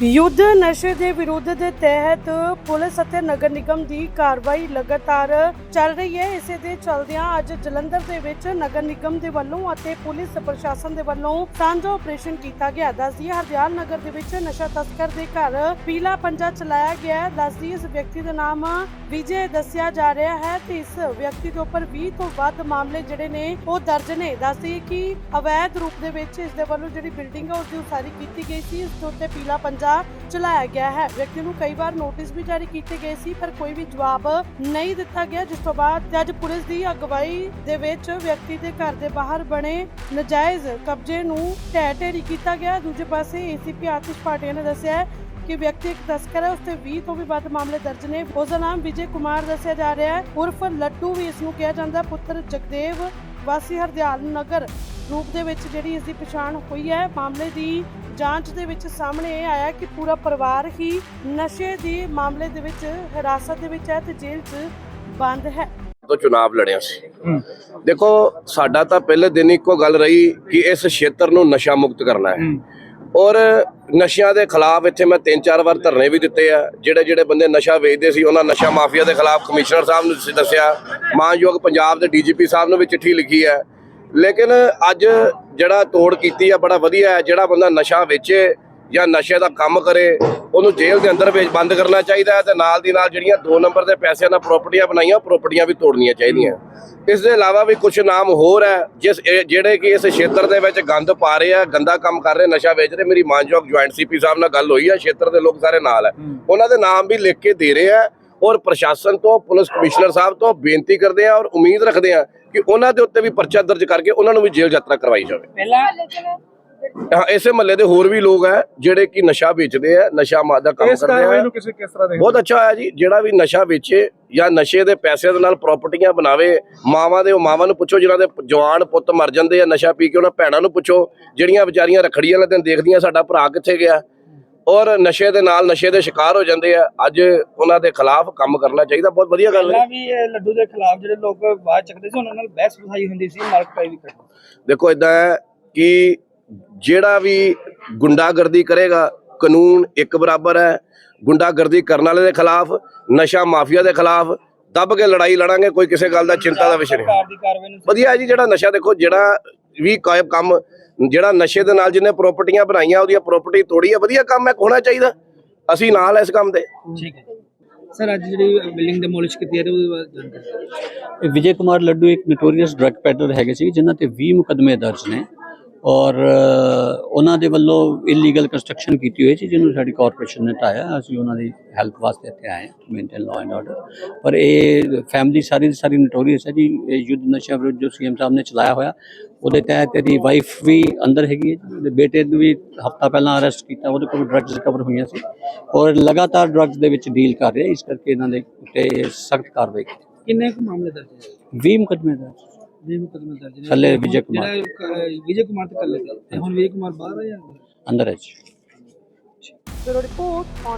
ਯੁੱਧ ਨਸ਼ੇ ਦੇ ਵਿਰੁੱਧ ਦੇ ਤਹਿਤ ਪੁਲਿਸ ਅਤੇ ਨਗਰ ਨਿਗਮ ਦੀ ਕਾਰਵਾਈ ਲਗਾਤਾਰ ਚੱਲ ਰਹੀ ਹੈ। ਇਸੇ ਦੇ ਚਲਦਿਆਂ ਅੱਜ ਜਲੰਧਰ ਦੇ ਵਿੱਚ ਨਗਰ ਨਿਗਮ ਦੇ ਵੱਲੋਂ ਅਤੇ ਪੁਲਿਸ ਪ੍ਰਸ਼ਾਸਨ ਦੇ ਵੱਲੋਂ ਸਾਂਝਾ ਆਪਰੇਸ਼ਨ ਕੀਤਾ ਗਿਆ। ਦੱਸਦੀ ਹਰਦਿਆਲ ਨਗਰ ਦੇ ਵਿੱਚ ਨਸ਼ਾ ਤਸਕਰ ਦੇ ਘਰ ਪੀਲਾ ਪੰਜਾ ਚਲਾਇਆ ਗਿਆ ਦੱਸਦੀ ਇਸ ਵਿਅਕਤੀ ਦਾ ਨਾਮ ਵਿਜੇ ਦੱਸਿਆ ਜਾ ਰਿਹਾ ਹੈ ਤੇ ਇਸ ਵਿਅਕਤੀ ਦੇ ਉੱਪਰ 20 ਤੋਂ ਵੱਧ ਮਾਮਲੇ ਜਿਹੜੇ ਨੇ ਉਹ ਦਰਜ ਨੇ। ਦੱਸਦੀ ਕਿ ਅਵੈਧ ਰੂਪ ਦੇ ਵਿੱਚ ਇਸ ਦੇ ਵੱਲੋਂ ਜਿਹੜੀ ਬਿਲਡਿੰਗ ਹੈ, ਉਸ ਦੀ ਉਸਾਰੀ ਕੀਤੀ ਗਈ ਸੀ। ਇਸ ਦੇ ਉੱਤੇ ਪੀਲਾ ਪੰਜਾ ਚਲਾਇਆ ਗਿਆ ਹੈ। ਵਿਅਕਤੀ ਨੂੰ ਕਈ ਵਾਰ ਨੋਟਿਸ ਵੀ ਜਾਰੀ ਕੀਤੇ ਗਏ ਸੀ, ਪਰ ਕੋਈ ਵੀ ਜਵਾਬ ਨਹੀਂ ਦਿੱਤਾ ਗਿਆ। ਜਿਸ ਤੋਂ ਬਾਅਦ ਤੇ ਪੁਲਿਸ ਦੀ ਅਗਵਾਈ ਦੇ ਵਿੱਚ ਵਿਅਕਤੀ ਦੇ ਘਰ ਦੇ ਬਾਹਰ ਬਣੇ ਨਜਾਇਜ਼ ਕਬਜ਼ੇ ਨੂੰ ਢਹਿ ਢੇਰੀ ਕੀਤਾ ਗਿਆ। ਦੂਜੇ ਪਾਸੇ ਏਸੀਪੀ ਆਤਿਸ਼ ਪਾਟਿਆ ਨੇ ਦੱਸਿਆ ਕਿ ਵਿਅਕਤੀ ਇੱਕ ਤਸਕਰ ਹੈ, ਉਸ ਤੇ 20 ਤੋਂ ਵੀ ਵੱਧ ਮਾਮਲੇ ਦਰਜ ਨੇ। ਉਸ ਦਾ ਨਾਮ ਵਿਜੇ ਕੁਮਾਰ ਦੱਸਿਆ ਜਾ ਰਿਹਾ ਹੈ। ਉਰਫ ਲੱਡੂ ਵੀ ਇਸ ਨੂੰ ਕਿਹਾ ਜਾਂਦਾ ਪੁੱਤਰ ਜਗਦੇਵ ਵਾਸੀ ਹਰਦਿਆਲ ਨਗਰ ਰੂਪ ਦੇ ਵਿੱਚ ਜਿਹੜੀ ਇਸ ਦੀ ਪਛਾਣ ਹੋਈ ਹੈ, ਮਾਮਲੇ ਦੀ ਜਾਂਚ ਦੇ ਵਿੱਚ ਸਾਹਮਣੇ ਇਹ ਆਇਆ ਕਿ ਪੂਰਾ ਪਰਿਵਾਰ ਹੀ ਨਸ਼ੇ ਦੀ ਮਾਮਲੇ ਦੇ ਵਿੱਚ ਹਿਰਾਸਤ ਦੇ ਵਿੱਚ ਹੈ ਤੇ ਜੇਲ੍ਹ 'ਚ ਬੰਦ ਹੈ। ਤੋਂ ਚੁਣਾਵ ਲੜਿਆ ਸੀ। ਦੇਖੋ ਸਾਡਾ ਤਾਂ ਪਹਿਲੇ ਦਿਨ ਇੱਕੋ ਗੱਲ ਰਹੀ ਕਿ ਇਸ ਖੇਤਰ ਨੂੰ ਨਸ਼ਾ ਮੁਕਤ ਕਰਨਾ ਹੈ। ਔਰ ਨਸ਼ਿਆਂ ਦੇ ਖਿਲਾਫ ਇੱਥੇ ਮੈਂ ਤਿੰਨ ਚਾਰ ਵਾਰ ਧਰਨੇ ਵੀ ਦਿੱਤੇ ਆ। ਜਿਹੜੇ ਜਿਹੜੇ ਬੰਦੇ ਨਸ਼ਾ ਵੇਚਦੇ ਸੀ ਉਹਨਾਂ ਨਸ਼ਾ ਮਾਫੀਆ ਦੇ ਖਿਲਾਫ ਕਮਿਸ਼ਨਰ ਸਾਹਿਬ ਨੂੰ ਦੱਸਿਆ। ਮਾਨਯੋਗ ਪੰਜਾਬ ਦੇ ਡੀਜੀਪੀ ਸਾਹਿਬ ਨੂੰ ਵੀ ਚਿੱਠੀ ਲਿਖੀ ਹੈ। ਲੇਕਿਨ ਅੱਜ ਜਿਹੜਾ ਤੋੜ ਕੀਤੀ ਆ ਬੜਾ ਵਧੀਆ ਹੈ। ਜਿਹੜਾ ਬੰਦਾ ਨਸ਼ਾ ਵੇਚੇ ਜਾਂ ਨਸ਼ੇ ਦਾ ਕੰਮ ਕਰੇ ਉਹਨੂੰ ਜੇਲ੍ਹ ਦੇ ਅੰਦਰ ਵਿੱਚ ਬੰਦ ਕਰਨਾ ਚਾਹੀਦਾ ਹੈ ਤੇ ਨਾਲ ਦੀ ਨਾਲ ਜਿਹੜੀਆਂ 2 ਨੰਬਰ ਦੇ ਪੈਸਿਆਂ ਨਾਲ ਪ੍ਰਾਪਰਟੀਆਂ ਬਣਾਈਆਂ ਪ੍ਰਾਪਰਟੀਆਂ ਵੀ ਤੋੜਨੀਆਂ ਚਾਹੀਦੀਆਂ। ਇਸ ਦੇ ਇਲਾਵਾ ਵੀ ਕੁਝ ਨਾਮ ਹੋਰ ਹੈ ਜਿਸ ਜਿਹੜੇ ਕਿ ਇਸ ਖੇਤਰ ਦੇ ਵਿੱਚ ਗੰਦ ਪਾ ਰਹੇ ਆ ਗੰਦਾ ਕੰਮ ਕਰ ਰਹੇ ਨਸ਼ਾ ਵੇਚ ਰਹੇ। ਮੇਰੀ ਮਾਨਯੋਗ ਜੁਆਇੰਟ ਸੀਪੀ ਸਾਹਿਬ ਨਾਲ ਗੱਲ ਹੋਈ ਹੈ ਖੇਤਰ ਦੇ ਲੋਕ ਸਾਰੇ ਨਾਲ ਹੈ। ਉਹਨਾਂ ਦੇ ਨਾਮ ਵੀ ਲਿਖ ਕੇ ਦੇ ਰਹੇ ਆ। ਔਰ ਪ੍ਰਸ਼ਾਸਨ ਤੋਂ ਪੁਲਿਸ ਕਮਿਸ਼ਨਰ ਸਾਹਿਬ ਤੋਂ ਬੇਨਤੀ ਕਰਦੇ ਆ ਔਰ ਉਮੀਦ ਰੱਖਦੇ ਆ ਕਿ ਉਹਨਾਂ ਦੇ ਉੱਤੇ ਵੀ ਪਰਚਾ ਦਰਜ ਕਰਕੇ ਉਹਨਾਂ ਨੂੰ ਵੀ ਜੇਲ੍ਹ ਯਾਤਰਾ ਕਰਵਾਈ ਜਾਵੇ। ਪਹਿਲਾਂ ਹਾਂ, ਇਸੇ ਮਹੱਲੇ ਦੇ ਹੋਰ ਵੀ ਲੋਕ ਹੈ ਜਿਹੜੇ ਕਿ ਨਸ਼ਾ ਵੇਚਦੇ ਆ ਨਸ਼ਾ ਮਾਦਾ ਕੰਮ ਇਸ ਕਰਦੇ ਆ ਨੂੰ ਕਿਸੇ ਕਿਸ ਤਰ੍ਹਾਂ ਦੇ ਬਹੁਤ ਅੱਛਾ ਹੋਇਆ ਜੀ ਜਿਹੜਾ ਵੀ ਨਸ਼ਾ ਵੇਚੇ ਜਾਂ ਨਸ਼ੇ ਦੇ ਪੈਸੇ ਦੇ ਨਾਲ ਪ੍ਰਾਪਰਟੀਆਂ ਬਣਾਵੇ ਮਾਵਾਂ ਦੇ ਉਹ ਮਾਵਾਂ ਨੂੰ ਪੁੱਛੋ ਜਿਨ੍ਹਾਂ ਦੇ ਜਵਾਨ ਪੁੱਤ ਮਰ ਜਾਂਦੇ ਆ ਨਸ਼ਾ ਪੀ ਕੇ ਉਹਨਾਂ ਭੈਣਾਂ ਨੂੰ ਪੁੱਛੋ ਜਿਹੜੀਆਂ ਵਿਚਾਰੀਆਂ ਰਖੜੀ ਵਾਲੇ ਦਿਨ ਦੇਖਦੀਆਂ ਸਾਡਾ ਭਰਾ ਕਿੱਥੇ ਗਿਆ ਔਰ ਨਸ਼ੇ ਦੇ ਨਾਲ ਨਸ਼ੇ ਦੇ ਸ਼ਿਕਾਰ ਹੋ ਜਾਂਦੇ ਆ ਅੱਜ ਉਹਨਾਂ ਦੇ ਖਿਲਾਫ ਕੰਮ ਕਰਨਾ ਚਾਹੀਦਾ ਬਹੁਤ ਵਧੀਆ ਗੱਲ ਹੈ। ਪਹਿਲਾਂ ਵੀ ਇਹ ਲੱਡੂ ਦੇ ਖਿਲਾਫ ਜਿਹੜੇ ਲੋਕ ਆਵਾਜ਼ ਚੱਕਦੇ ਸੀ ਉਹਨਾਂ ਨਾਲ ਬਹਿਸ ਬਸਾਈ ਹੁੰਦੀ ਸੀ ਮਾਰਕ ਪਾਈ ਵੀ ਕਰਦੀ ਦੇਖੋ ਇਦਾਂ ਹੈ ਕਿ ਜਿਹੜਾ ਵੀ ਗੁੰਡਾਗਰਦੀ ਕਰੇਗਾ ਕਾਨੂੰਨ ਇੱਕ ਬਰਾਬਰ ਹੈ ਗੁੰਡਾਗਰਦੀ ਕਰਨ ਵਾਲੇ ਦੇ ਖਿਲਾਫ ਨਸ਼ਾ ਮਾਫੀਆ ਦੇ ਖਿਲਾਫ ਦੱਬ ਕੇ ਲੜਾਈ ਲੜਾਂਗੇ ਕੋਈ ਕਿਸੇ ਗੱਲ ਦਾ ਚਿੰਤਾ ਦਾ ਵਿਸ਼ੇ ਨਹੀਂ। ਸਰਕਾਰ ਦੀ ਕਾਰਵਾਈ ਨੂੰ ਵਧੀਆ ਹੈ ਜੀ ਜਿਹੜਾ ਨਸ਼ਾ ਦੇਖੋ ਜਿਹੜਾ ਵੀ ਕਾਇਬ ਕੰਮ ਜਿਹੜਾ ਨਸ਼ੇ ਦੇ ਨਾਲ ਜਿਹਨੇ ਪ੍ਰਾਪਰਟੀਆਂ ਬਣਾਈਆਂ ਉਹਦੀਆਂ ਪ੍ਰਾਪਰਟੀ ਤੋੜੀ ਹੈ ਵਧੀਆ ਕੰਮ ਹੈ ਹੋਣਾ ਚਾਹੀਦਾ? ਅਸੀਂ ਨਾਲ ਇਸ ਕੰਮ ਦੇ। ਠੀਕ ਹੈ। ਸਰ ਅੱਜ ਜਿਹੜੀ ਬਿਲਡਿੰਗ ਡਿਮੋਲਿਸ਼ ਕੀਤੀ ਹੈ ਉਹਦੇ ਬਾਰੇ ਜਾਣਕਾਰੀ ਇਹ ਵਿਜੇ ਕੁਮਾਰ ਲੱਡੂ ਇੱਕ ਨੋਟੋਰੀਅਸ ਡਰੱਗ ਪੈਡਲਰ ਹੈਗੇ ਸੀ ਜਿਨ੍ਹਾਂ ਤੇ 20 ਮੁਕਦਮੇ ਦਰਜ ਨੇ। ਔਰ ਉਹਨਾਂ ਦੇ ਵੱਲੋਂ ਇਲੀਗਲ ਕੰਸਟਰਕਸ਼ਨ ਕੀਤੀ ਹੋਈ ਸੀ ਜਿਹਨੂੰ ਸਾਡੀ ਕਾਰਪੋਰੇਸ਼ਨ ਨੇ ਢਾਇਆ। ਅਸੀਂ ਉਹਨਾਂ ਦੀ ਹੈਲਪ ਵਾਸਤੇ ਇੱਥੇ ਆਏ ਹਾਂ ਮੇਨਟੇਨ ਲਾਅ ਐਂਡ ਆਰਡਰ ਪਰ ਇਹ ਫੈਮਿਲੀ ਸਾਰੀ ਦੀ ਸਾਰੀ ਨੋਟੋਰੀਅਸ ਹੈ ਜੀ। ਇਹ ਯੁੱਧ ਨਸ਼ਾ ਵਿਰੁੱਧ ਜੋ ਸੀਐਮ ਸਾਹਿਬ ਨੇ ਚਲਾਇਆ ਹੋਇਆ ਉਹਦੇ ਤਹਿਤ ਇਹਦੀ ਵਾਈਫ ਵੀ ਅੰਦਰ ਹੈਗੀ ਹੈ ਉਹਦੇ ਬੇਟੇ ਨੂੰ ਵੀ ਹਫਤਾ ਪਹਿਲਾਂ ਅਰੈਸਟ ਕੀਤਾ ਉਹਦੇ ਕੋਲ ਡਰੱਗਸ ਰਿਕਵਰ ਹੋਈਆਂ ਸੀ। ਔਰ ਲਗਾਤਾਰ ਡਰੱਗਸ ਦੇ ਵਿੱਚ ਡੀਲ ਕਰ ਰਿਹਾ ਇਸ ਕਰਕੇ ਇਹਨਾਂ ਦੇ ਉੱਤੇ ਸਖਤ ਕਾਰਵਾਈ ਕੀਤੀ। ਕਿੰਨੇ ਕੁ ਮਾਮਲੇ ਦਰਜ ਹੈ 20 ਮੁਕਦਮੇ ਦਰਜ। ਵੀ ਮੁਕਦਮੇ ਦਰਜ ਨੇ ਥੱਲੇ ਵਿਜੇ ਕੁਮਾਰ। ਜਿਹੜਾ ਵਿਜੇ ਕੁਮਾਰ ਤੇ ਕੱਲੇ ਤੇ ਹੁਣ ਵਿਜੇ ਕੁਮਾਰ ਬਾਹਰ ਆ ਜਾਂ ਅੰਦਰ? ਅੰਦਰ ਹੈ ਜੀ ਬਿਊਰੋ ਰਿਪੋਰਟ ਔਨ